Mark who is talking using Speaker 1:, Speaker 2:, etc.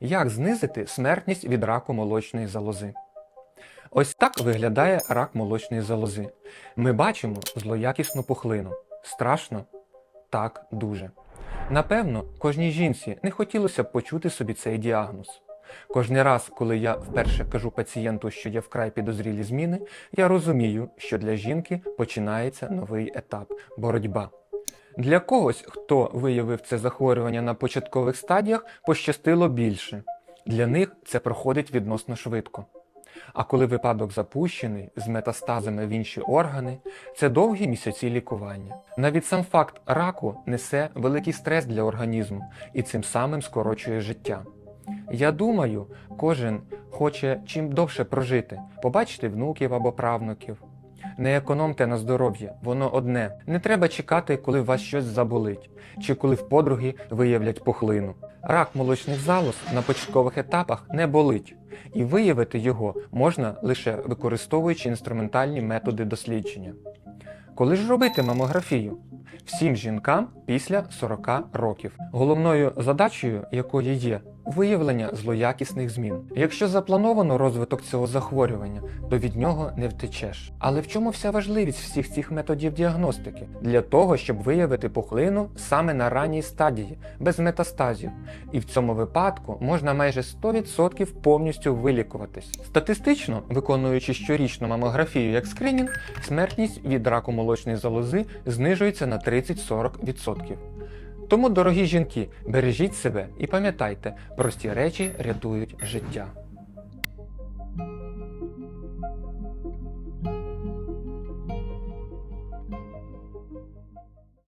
Speaker 1: Як знизити смертність від раку молочної залози? Ось так виглядає рак молочної залози. Ми бачимо злоякісну пухлину. Страшно? Так, дуже. Напевно, кожній жінці не хотілося б почути собі цей діагноз. Кожний раз, коли я вперше кажу пацієнту, що є вкрай підозрілі зміни, я розумію, що для жінки починається новий етап боротьба. Для когось, хто виявив це захворювання на початкових стадіях, пощастило більше. Для них це проходить відносно швидко. А коли випадок запущений з метастазами в інші органи, це довгі місяці лікування. Навіть сам факт раку несе великий стрес для організму і цим самим скорочує життя. Я думаю, кожен хоче чим довше прожити, побачити внуків або правнуків. Не економте на здоров'я, воно одне. Не треба чекати, коли вас щось заболить, чи коли в подруги виявлять пухлину. Рак молочних залоз на початкових етапах не болить, і виявити його можна лише використовуючи інструментальні методи дослідження. Коли ж робити мамографію? Всім жінкам після 40 років, головною задачею якої є виявлення злоякісних змін. Якщо заплановано розвиток цього захворювання, то від нього не втечеш. Але в чому вся важливість всіх цих методів діагностики? Для того, щоб виявити пухлину саме на ранній стадії, без метастазів. І в цьому випадку можна майже 100% повністю вилікуватись. Статистично, виконуючи щорічну мамографію як скринінг, смертність від раку молочної залози знижується на 30-40%. Тому, дорогі жінки, бережіть себе і пам'ятайте, прості речі рятують життя.